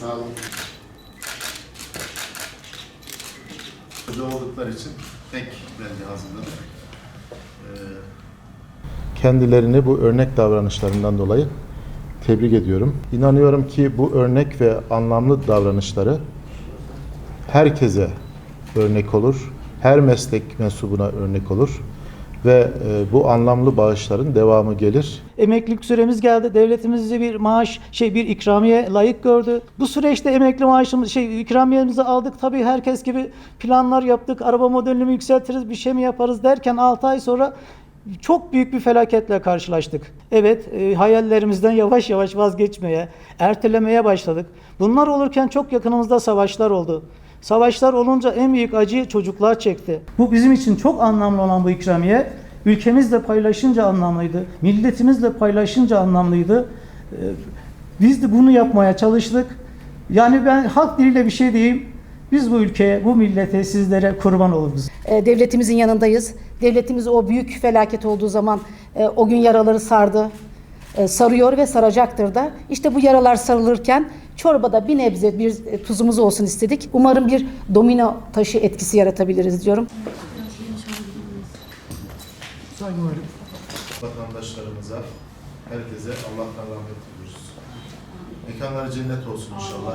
Sağ olun. Hoca oldukları için tek belge hazırladık. Ee, Kendilerini bu örnek davranışlarından dolayı tebrik ediyorum. İnanıyorum ki bu örnek ve anlamlı davranışları herkese örnek olur. Her meslek mensubuna örnek olur ve e, bu anlamlı bağışların devamı gelir. Emeklilik süremiz geldi. Devletimiz bir maaş, şey bir ikramiye layık gördü. Bu süreçte emekli maaşımız, şey ikramiyemizi aldık. Tabii herkes gibi planlar yaptık. Araba modelini mi yükseltiriz, bir şey mi yaparız derken 6 ay sonra çok büyük bir felaketle karşılaştık. Evet, e, hayallerimizden yavaş yavaş vazgeçmeye, ertelemeye başladık. Bunlar olurken çok yakınımızda savaşlar oldu. Savaşlar olunca en büyük acıyı çocuklar çekti. Bu bizim için çok anlamlı olan bu ikramiye ülkemizle paylaşınca anlamlıydı. Milletimizle paylaşınca anlamlıydı. Ee, Biz de bunu yapmaya çalıştık. Yani ben halk diliyle bir şey diyeyim. Biz bu ülkeye, bu millete, sizlere kurban oluruz. E, devletimizin yanındayız. Devletimiz o büyük felaket olduğu zaman e, o gün yaraları sardı. E, sarıyor ve saracaktır da. İşte bu yaralar sarılırken çorbada bir nebze bir e, tuzumuz olsun istedik. Umarım bir domino taşı etkisi yaratabiliriz diyorum. vatandaşlarımıza, herkese Allah'tan rahmet diliyoruz. Mekanları cennet olsun inşallah.